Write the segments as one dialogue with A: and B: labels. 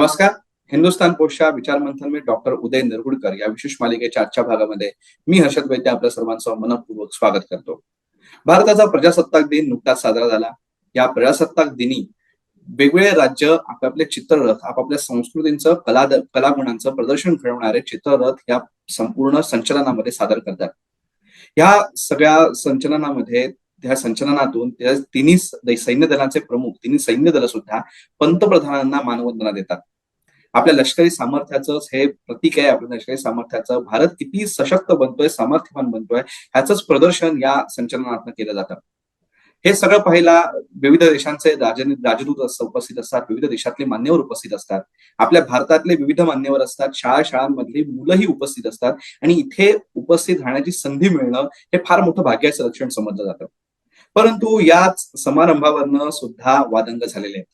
A: नमस्कार. हिंदुस्थान पोस्टच्या विचारमंथन मी डॉक्टर उदय नरगुडकर या विशेष मालिकेच्या आजच्या भागामध्ये मी हर्षद वैद्य आपल्या सर्वांचं मनपूर्वक स्वागत करतो. भारताचा प्रजासत्ताक दिन नुकताच साजरा झाला. या प्रजासत्ताक दिनी वेगवेगळे राज्य आपापले चित्ररथ आपापल्या संस्कृतींचं कला कलागुणांचं प्रदर्शन घडवणारे चित्ररथ या संपूर्ण संचलनामध्ये सादर करतात. या सगळ्या संचलनामध्ये त्या संचलनातून त्या तिन्ही सैन्य दलाचे प्रमुख तिन्ही सैन्य दल सुद्धा पंतप्रधानांना मानवंदना देतात. आपल्या लष्करी सामर्थ्याचं हे प्रतीक आहे आपल्या लष्करी सामर्थ्याचं. भारत किती सशक्त बनतोय सामर्थ्यवान बनतोय ह्याच प्रदर्शन या संचलनातून केलं जातं. हे सगळं पाहिला विविध देशांचे राजदूत उपस्थित असतात विविध देशातले मान्यवर उपस्थित असतात. आपल्या भारतातले विविध मान्यवर असतात शाळा शाळांमधली मुलंही उपस्थित असतात आणि इथे उपस्थित राहण्याची संधी मिळणं हे फार मोठं भाग्याचं लक्षण समजलं जातं. परंतु याच समारंभावरनं सुद्धा वादंग झालेले आहेत.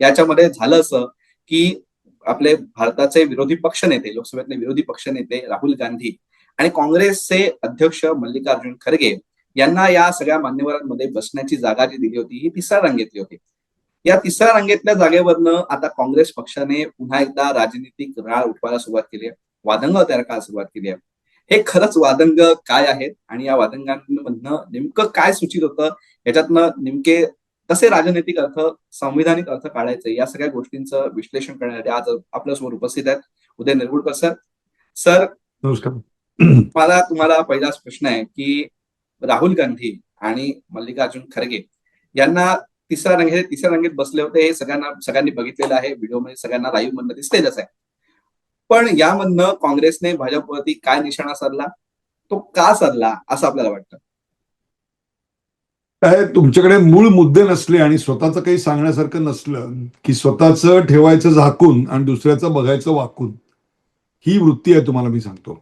A: याच्यामध्ये झालं असं की आपले भारताचे विरोधी पक्ष नेते लोकसभेतले विरोधी पक्ष नेते राहुल गांधी आणि काँग्रेसचे अध्यक्ष मल्लिकार्जुन खरगे यांना या सगळ्या मान्यवरांमध्ये बसण्याची जागा जी दिली होती ही तिसऱ्या रांगेतली होती. या तिसऱ्या रांगेतल्या जागेवरनं आता काँग्रेस पक्षाने पुन्हा एकदा राजनीतिक राळ उठवायला सुरुवात केली आहे. वादंग तयार करायला सुरुवात केली आहे. हे खरंच वादंग काय आहेत? आणि या वादंगांमधनं नेमकं काय सूचित होतं? याच्यातनं नेमके कसे राजनैतिक अर्थ संविधानिक अर्थ काढायचे? या सगळ्या गोष्टींचं विश्लेषण करण्यासाठी आज आपल्यासमोर उपस्थित आहेत उदय निरगुडकर सर. सर
B: नमस्कार.
A: मला तुम्हाला पहिलाच प्रश्न आहे की राहुल गांधी आणि मल्लिकार्जुन खरगे यांना तिसऱ्या रंगेत तिसऱ्या रंगेत बसले होते हे सगळ्यांना सगळ्यांनी बघितलेलं आहे. व्हिडिओमध्ये सगळ्यांना लाईव्ह मधनं दिसलेलंच आहे. पण यामधनं काँग्रेसने भाजपवरती काय निशाणा साधला? तो का साधला असं आपल्याला वाटतं?
B: काय तुमच्याकडे मूळ मुद्दे नसले आणि स्वतःचं काही सांगण्यासारखं नसलं की स्वतःचं ठेवायचं झाकून आणि दुसऱ्याचं बघायचं वाकून ही वृत्ती आहे तुम्हाला मी सांगतो.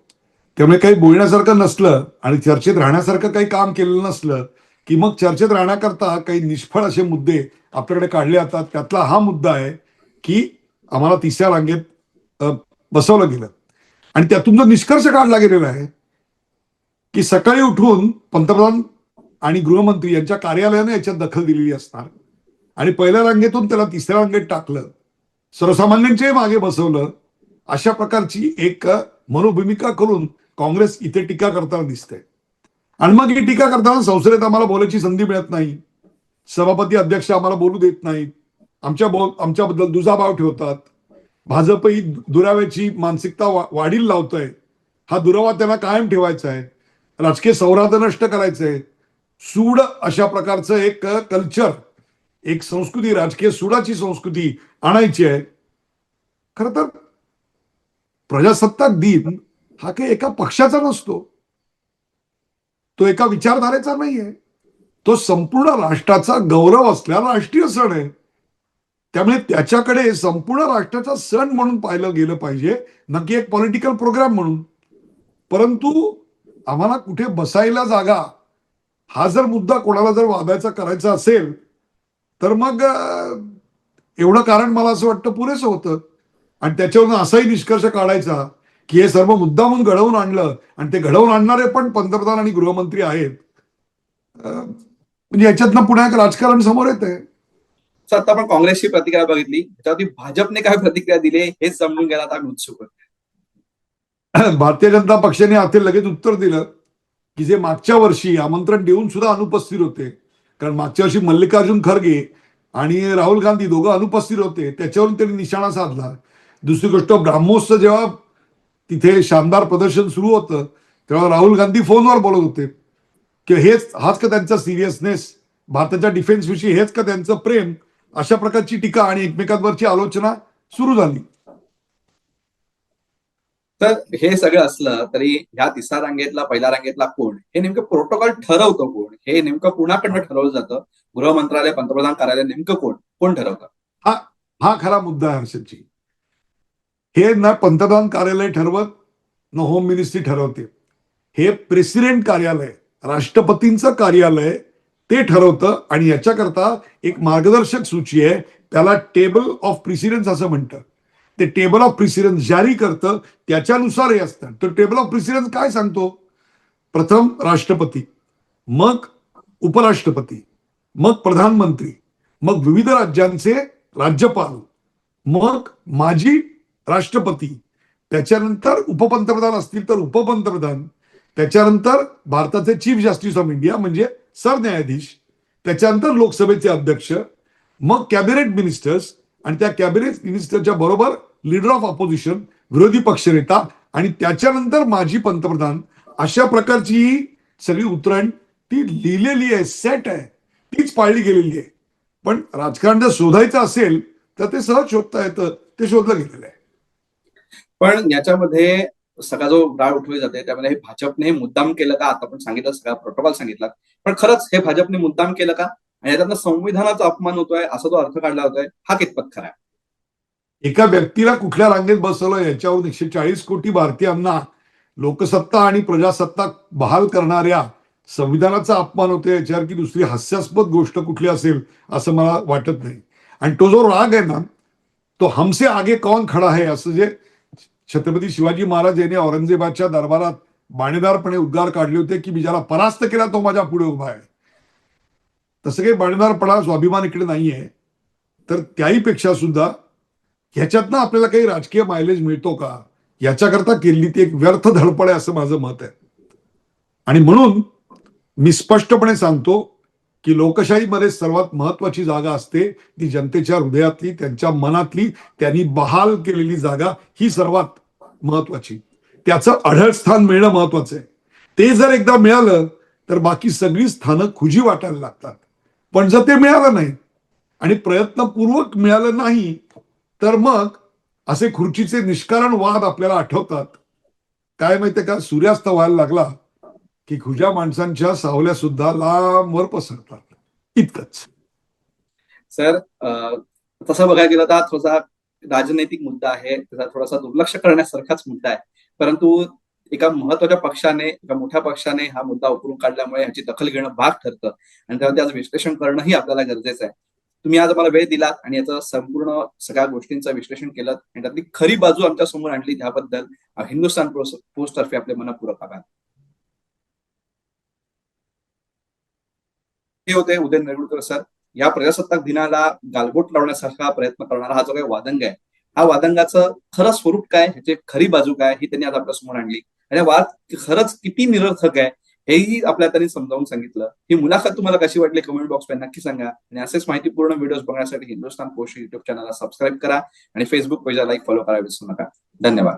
B: त्यामुळे काही बोलण्यासारखं नसलं आणि चर्चेत राहण्यासारखं काही काम केलेलं नसलं की मग चर्चेत राहण्याकरता काही निष्फळ असे मुद्दे आपल्याकडे काढले जातात. त्यातला हा मुद्दा आहे की आम्हाला तिसऱ्या रांगेत बसवलं गेलं. आणि त्यातून जो निष्कर्ष काढला गेलेला आहे की सकाळी उठून पंतप्रधान आणि गृहमंत्री यांच्या कार्यालयाने याच्यात दखल दिलेली असणार आणि पहिल्या रांगेतून त्याला तिसऱ्या रांगेत टाकलं सर्वसामान्यांच्याही मागे बसवलं अशा प्रकारची एक मनोभूमिका करून काँग्रेस इथे टीका करताना दिसते आणि मग ही टीका करताना संसदेत आम्हाला बोलायची संधी मिळत नाही. सभापती अध्यक्ष आम्हाला बोलू देत नाहीत. आमच्या बोल आमच्याबद्दल दुजाभाव ठेवतात. भाजप ही दुराव्याची मानसिकता वा- वाढील लावतोय. हा दुरावा त्यांना कायम ठेवायचा आहे. राजकीय सौहार्द नष्ट करायचं आहे सूड अशा प्रकारचं एक कल्चर एक संस्कृती राजकीय सुडाची संस्कृती आणायची आहे. खर तर प्रजासत्ताक दिन हा काही एका पक्षाचा नसतो. तो एका विचारधारेचा नाही आहे तो संपूर्ण राष्ट्राचा गौरव असलेला राष्ट्रीय सण आहे. त्यामुळे त्याच्याकडे संपूर्ण राष्ट्राचा सण म्हणून पाहिलं गेलं पाहिजे नक्की एक पॉलिटिकल प्रोग्राम म्हणून. परंतु आम्हाला कुठे बसायला जागा हा जर मुद्दा कोणाला जर वादायचा करायचा असेल तर मग एवढं कारण मला असं वाटतं पुरेसं होतं. आणि त्याच्यावरून असाही निष्कर्ष काढायचा की हे सर्व मुद्दा म्हणून घडवून आणलं आणि ते घडवून आणणारे पण पंतप्रधान आणि गृहमंत्री आहेत. म्हणजे याच्यातनं पुन्हा एक राजकारण समोर येत आहे
A: सो आता आपण काँग्रेसची प्रतिक्रिया बघितली. त्यावरती भाजपने काय प्रतिक्रिया दिली हेच समजून घ्यायला आता आम्ही उत्सुक
B: भारतीय जनता पक्षाने आता लगेच उत्तर दिलं की जे मागच्या वर्षी आमंत्रण देऊन सुद्धा अनुपस्थित होते. कारण मागच्या वर्षी मल्लिकार्जुन खरगे आणि राहुल गांधी दोघं अनुपस्थित होते. त्याच्यावरून त्यांनी निशाणा साधला. दुसरी गोष्ट ब्राह्मोसचं जेव्हा तिथे शानदार प्रदर्शन सुरू होतं तेव्हा राहुल गांधी फोनवर बोलत होते. की हेच हाच का त्यांचा सिरियसनेस भारताच्या डिफेन्स विषयी हेच का त्यांचं प्रेम? अशा प्रकारची टीका आणि एकमेकांवरची आलोचना सुरू झाली.
A: तर हे सगळं असलं तरी ह्या तिसऱ्या रांगेतला पहिल्या रांगेतला कोण? हे नेमकं प्रोटोकॉल ठरवतं कोण? हे नेमकं कुणाकडनं ठरवलं जातं? गृह मंत्रालय पंतप्रधान कार्यालय नेमकं कोण? कोण ठरवतं?
B: हा खरा मुद्दा आहे हर्षदजी. हे ना पंतप्रधान कार्यालय ठरवत न होम मिनिस्ट्री ठरवते. हे प्रेसिडेंट कार्यालय राष्ट्रपतींचं कार्यालय ते ठरवतं आणि याच्याकरता एक मार्गदर्शक सूची आहे त्याला टेबल ऑफ प्रिसिडन्स असं म्हणतं. ते टेबल ऑफ प्रिसिडन्स जारी करतं त्याच्यानुसार हे असतं. तर टेबल ऑफ प्रिसिडन्स काय सांगतो? प्रथम राष्ट्रपती मग उपराष्ट्रपती मग प्रधानमंत्री मग विविध राज्यांचे राज्यपाल मग माजी राष्ट्रपती त्याच्यानंतर उपपंतप्रधान असतील तर उपपंतप्रधान त्याच्यानंतर भारताचे चीफ जस्टिस ऑफ इंडिया म्हणजे सरन्यायाधीश त्याच्यानंतर लोकसभेचे अध्यक्ष मग कॅबिनेट मिनिस्टर्स आणि त्या कॅबिनेट मिनिस्टरच्या बरोबर लीडर ऑफ ऑपोजिशन विरोधी पक्षनेता आणि त्याच्यानंतर माजी पंतप्रधान अशा प्रकारची ही सगळी उतरण ती लिहिलेली आहे सेट आहे. तीच पाळली गेलेली आहे. पण राजकारण जर शोधायचं असेल तर ते सहज शोधता येतं ते शोधलं गेलेलं आहे.
A: पण याच्यामध्ये सगळा जो डाळ उठवली जाते त्यामध्ये हे भाजपने हे मुद्दाम केलं का? आता आपण सांगितलं सगळा प्रोटोकॉल सांगितला. पण खरंच हे भाजपने मुद्दाम केलं का? आणि याच्यातनं संविधानाचा अपमान होतोय असा जो अर्थ काढला होतोय हा कितपत खरा आहे?
B: एका व्यक्तीला कुठल्या रांगेत बसवलं याच्यावर एकशे चाळीस कोटी भारतीयांना लोकसत्ता आणि प्रजासत्ताक बहाल करणाऱ्या संविधानाचा अपमान होतो याच्यावर की दुसरी हास्यास्पद गोष्ट कुठली असेल असं मला वाटत नाही. आणि तो जो राग आहे ना तो हमसे आगे कौन खडा आहे असं जे छत्रपती शिवाजी महाराज यांनी औरंगजेबाच्या दरबारात बाणेदारपणे उद्गार काढले होते की मी ज्याला परास्त केला तो माझ्या पुढे उभा आहे. तसं काही बाणेदारपणा स्वाभिमान इकडे नाहीये. तर त्याहीपेक्षा सुद्धा ह्याच्यातनं आपल्याला काही राजकीय मायलेज मिळतो का? याच्याकरता केली ती एक व्यर्थ धडपड आहे असं माझं मत आहे. आणि म्हणून मी स्पष्टपणे सांगतो की लोकशाहीमध्ये सर्वात महत्वाची जागा असते ती जनतेच्या हृदयातली त्यांच्या मनातली त्यांनी बहाल केलेली जागा ही सर्वात महत्वाची. त्याचं अढळ स्थान मिळणं महत्वाचं आहे. ते जर एकदा मिळालं तर बाकी सगळी स्थानं खुजी वाटायला लागतात. पण जर ते मिळालं नाही आणि प्रयत्नपूर्वक मिळालं नाही तर मग असे खुर्चीचे निष्कारण वाद आपल्याला आठवतात. काय माहितीये का? सूर्यास्त व्हायला लागला. की खुजा माणसांच्या सावल्या सुद्धा लांबवर पसरतात. इतकंच.
A: सर तसं बघायला गेलं तर थोडासा राजनैतिक मुद्दा आहे. त्याचा थोडासा दुर्लक्ष करण्यासारखाच मुद्दा आहे. परंतु एका महत्त्वाच्या पक्षाने एका मोठ्या पक्षाने हा मुद्दा उकरून काढल्यामुळे ह्याची दखल घेणं भाग ठरतं. आणि त्यावर त्याचं विश्लेषण करणंही आपल्याला गरजेचं आहे. तुम्ही आज मला वेळ दिलात आणि याचं संपूर्ण सगळ्या गोष्टींचं विश्लेषण केलं आणि त्यातली खरी बाजू आमच्यासमोर आणली. त्याबद्दल हिंदुस्थान पोस्ट तर्फे आपले मनपूरक आभार. होते उदय नेरुळकर सर. या प्रजासत्ताक दिनाला गालबोट लावण्यासारखा प्रयत्न करणारा हा जो काही वादंग आहे हा वादंगाचं खरं स्वरूप काय ह्याची खरी बाजू काय ही त्यांनी आज आपल्यासमोर आणली. आणि वाद खरंच किती निरर्थक आहे हेही आपल्या त्यांनी समजावून सांगितलं. ही मुलाखत तुम्हाला कशी वाटली कमेंट बॉक्समध्ये नक्की सांगा. आणि असेच माहितीपूर्ण व्हिडिओज बघण्यासाठी हिंदुस्थान पोस्ट युट्यूब चॅनलला सबस्क्राईब करा. आणि फेसबुक पेजला लाईक फॉलो करा विसरू नका. धन्यवाद.